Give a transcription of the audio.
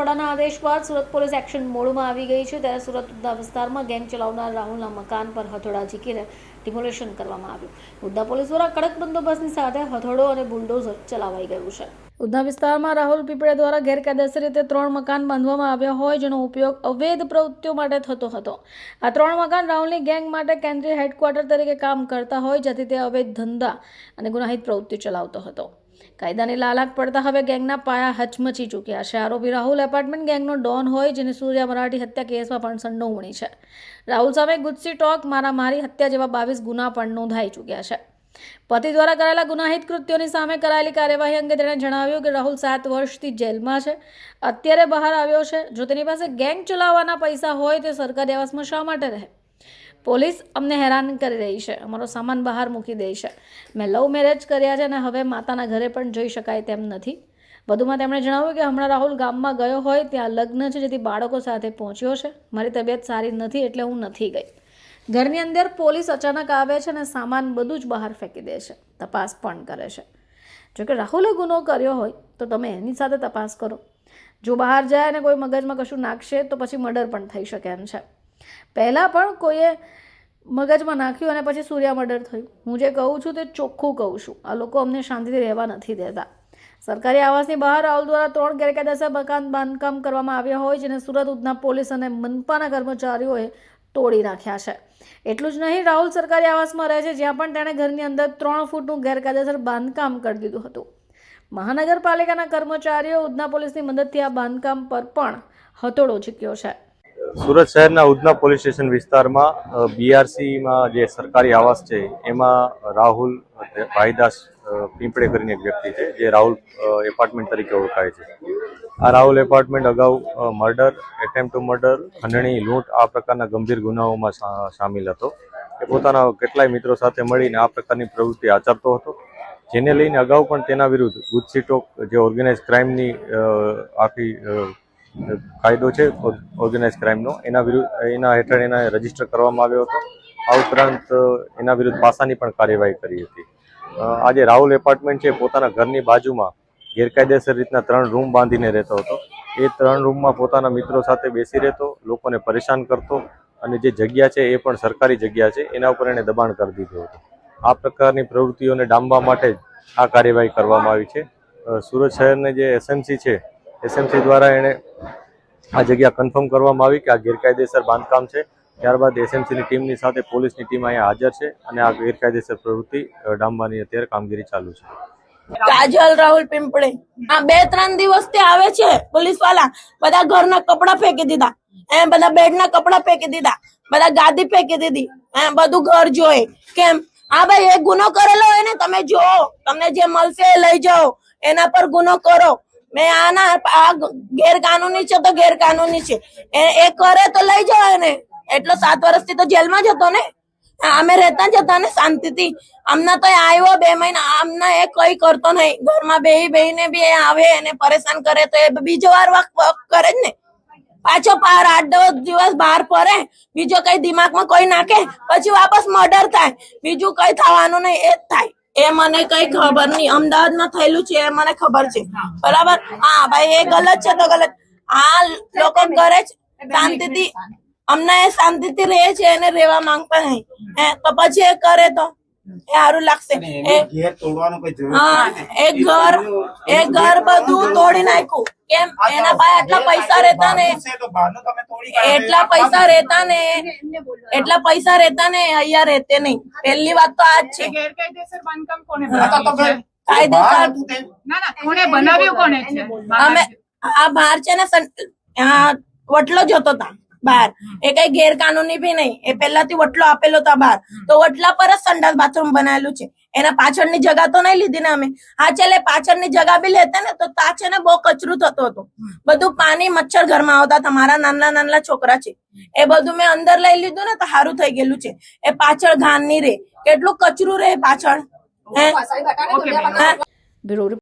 વડાના આદેશ બાદ Surat police action મોડમાં આવી ગઈ છે ત્યારે સુરત ઉદ્દા વિસ્તારમાં ગેંગ ચલાવનાર રાહુલના મકાન પર હથોડા ઝીકીને ડિમોલેશન કરવામાં આવ્યું. ઉદ્દા પોલીસ દ્વારા કડક બંદોબસ્તની સાથે હથોડો અને બુલડોઝર ચલાવાઈ ગયું છે. ઉદ્ધા વિસ્તારમાં રાહુલ પીપળે દ્વારા ગેરકાયદેસર રીતે ત્રણ મકાન બાંધવામાં આવ્યા હોય જેનો ઉપયોગ અવૈધ પ્રવૃત્તિઓ માટે થતો હતો. આ ત્રણ મકાન રાહુલની ગેંગ માટે કેન્દ્રીય હેડક્વાર્ટર તરીકે કામ કરતા હોય, જેથી તે અવૈધ ધંધા અને ગુનાહિત પ્રવૃત્તિ ચલાવતો હતો. કાયદાની લાલાક પડતા હવે ગેંગના પાયા હચમચી ચૂક્યા છે. આરોપી રાહુલ એપાર્ટમેન્ટ ગેંગનો ડોન હોય જેની સૂર્યા મરાઠી હત્યા કેસમાં પણ સંડોવણી છે. રાહુલ સામે ગુસ્સી ટોક મારામારી હત્યા જેવા બાવીસ ગુના પણ નોંધાઈ ચૂક્યા છે. પતિ દ્વારા કરાયેલા ગુનાહિત કૃત્યોની સામે કરાયેલી કાર્યવાહી અંગે તેણે જણાવ્યું કે રાહુલ સાત વર્ષથી જેલમાં છે, અત્યારે બહાર આવ્યો છે. જો તેની પાસે ગેંગ ચલાવવાના પૈસા હોય તો સરકારી આવાસમાં શા માટે રહે? પોલીસ અમને હેરાન કરી રહી છે. અમારો સામાન બહાર મૂકી દે છે. મેં લવ મેરેજ કર્યા છે અને હવે માતાના ઘરે પણ જઈ શકાય તેમ નથી. વધુમાં તેમણે જણાવ્યું કે હમણાં રાહુલ ગામમાં ગયો હોય ત્યાં લગ્ન છે જેથી બાળકો સાથે પહોંચ્યો છે. મારી તબિયત સારી નથી એટલે હું નથી ગઈ. ઘરની અંદર પોલીસ અચાનક આવે છે અને સામાન બધું જ બહાર ફેંકી દે છે. તપાસ પણ કરે છે. જોકે રાહુલે ગુનો કર્યો હોય તો તમે એની સાથે તપાસ કરો. જો બહાર જાય અને કોઈ મગજમાં કશું નાખશે તો પછી મર્ડર પણ થઈ શકે એમ છે. પહેલાં પણ કોઈએ મગજમાં નાખ્યું અને પછી સૂર્યા મર્ડર થયું. હું જે કહું છું તે ચોખ્ખું કહું છું. આ લોકો અમને શાંતિથી રહેવા નથી દેતા. સરકારી આવાસની બહાર રાહુલ દ્વારા ત્રણ ગેરકાયદેસર મકાન બાંધકામ કરવામાં આવ્યા હોય, જેને સુરત ઉધના પોલીસ અને મનપાના કર્મચારીઓએ તોડી નાખ્યા છે. એટલું જ નહીં, રાહુલ સરકારી આવાસમાં રહે છે, જ્યાં પણ તેણે ઘરની અંદર ત્રણ ફૂટનું ગેરકાયદેસર બાંધકામ કરી દીધું હતું. મહાનગરપાલિકાના કર્મચારીઓ ઉધના પોલીસની મદદથી આ બાંધકામ પર પણ હથોડો ઝીક્યો છે. સુરત શહેરના ઉધના પોલીસ સ્ટેશન વિસ્તારમાં બીઆરસીમાં જે સરકારી આવાસ છે, એમાં રાહુલ ભાઈદાસ પીંપળે કરીને એક વ્યક્તિ છે, જે રાહુલ એપાર્ટમેન્ટ તરીકે ઓળખાય છે. આ રાહુલ એપાર્ટમેન્ટ અગાઉ મર્ડર એટેમ્પ ટુ મર્ડર, ખંડણી, લૂંટ, આ પ્રકારના ગંભીર ગુનાઓમાં સામેલ હતો. એ પોતાના કેટલાય મિત્રો સાથે મળીને આ પ્રકારની પ્રવૃત્તિ આચરતો હતો. જેને લઈને અગાઉ પણ તેના વિરુદ્ધ ગુજસીટોક જે ઓર્ગેનાઇઝ ક્રાઇમની આખી કાયદો છે ઓર્ગેનાઇઝ ક્રાઇમનો. એના વિરુદ્ધ એના હેઠળ એના રજિસ્ટર કરવામાં આવ્યો હતો. આ ઉપરાંત, એના વિરુદ્ધ પાસાની પણ કાર્યવાહી કરી હતી. આજે રાહુલ એપાર્ટમેન્ટ છે પોતાના ઘરની બાજુમાં ગેરકાયદેસર રીતના ત્રણ રૂમ બાંધીને રહેતો હતો. એ ત્રણ રૂમમાં પોતાના મિત્રો સાથે બેસી રહેતો, લોકોને પરેશાન કરતો અને જે જગ્યા છે એ પણ સરકારી જગ્યા છે, એના ઉપર એણે દબાણ કરી દીધું હતું. આ પ્રકારની પ્રવૃત્તિઓને ડામવા માટે જ આ કાર્યવાહી કરવામાં આવી છે. સુરત શહેરને જે એસએમસી છે એસએમસી દ્વારા એણે આ જગ્યા કન્ફર્મ કરવામાં આવી કે આ ગેરકાયદેસર બાંધકામ છે. ત્યારબાદ એસએમસીની ટીમની સાથે પોલીસની ટીમ અહીંયા હાજર છે અને આ ગેરકાયદેસર પ્રવૃત્તિ ડામવાની અત્યારે કામગીરી ચાલુ છે. કાજલ, રાહુલ, પિંપળે. આ બે, ત્રણ દિવસથી આવે છે પોલીસવાળા બધા ઘરના કપડા ફેંકી દીધા. એ બધા બેડના કપડા ફેંકી દીધા. બધા ગાદી ફેંકી દીધી. એ બધું ઘર જોઈ. કેમ? હા ભાઈ એક ગુનો કરેલો હોય ને, તમે જો તમને જે મળશે એ લઈ જાઓ. એના પર ગુનો કરો. મેં આના આ ગેરકાનૂની છે તો ગેરકાનૂની છે. એ કરે તો લઈ જાઓ ને એટલો સાત વર્ષથી તો જેલમાં હતો ને. અમે રહેતા હતા ને શાંતિથી. અમને તો આવ્યો બે મહિના. અમને એ કઈ કરતો નહીં. ઘરમાં બે બેહીને બી એ આવે, એને પરેશાન કરે તો એ બીજો વાર વખ વખ કરે જ ને. પાછો પાર આઠ દસ દિવસ બહાર ફરે બીજો કઈ દિમાગમાં કોઈ નાખે. પછી વાપસ મર્ડર થાય. બીજું કઈ થવાનું નહીં. એ જ થાય. એ મને કઈ ખબર નહીં. અમદાવાદમાં થયેલું છે એ મને ખબર છે. બરાબર? હા ભાઈ એ ગલત છે તો ગલત. આ લોકો કરે છે શાંતિથી. અમને એ શાંતિથી રહે છે એને રહેવા માંગતા નહીં. હે તો પછી એ કરે તો. એ સારું લાગશે. એ ઘર એ ઘર બધું તોડી નાખ્યું. કેમ? એના પાસે આટલા પૈસા રહેતા ને. એટલા પૈસા રહેતા ને? એટલા પૈસા રહેતા ને? અહીંયા રહેતે નહીં. પહેલી વાત તો આ જ છે. ગેરકાયદેસર બાંધકામ કોને આ તો બનાવ્યું તમે કાયદેસર- બહાર હતું તે. ના ના કોને બનાવ્યું કોને છે? અમે આ બહાર છે ને વટલો જતો હતા બહાર. એ કઈ ગેરકાનૂની બી નહીં. એ પહેલાથી વટલો આપેલો હતા બહાર. તો વટલા પર જ સંડાસ બાથરૂમ બનાવેલું છે. એના પાછળની જગા તો નહીં લીધી ને અમે. હા ચાલે પાછળની જગા બી લેતા ને તો તા છે ને બહુ કચરું થતું હતું. બધું પાણી મચ્છર ઘરમાં આવતા તમારા નાના નાના છોકરા છે. એ બધું મેં અંદર લઈ લીધું ને તો સારું થઈ ગયેલું છે. એ પાછળ ઘાનની રે. કેટલું કચરું રહે પાછળ? બ્યુરો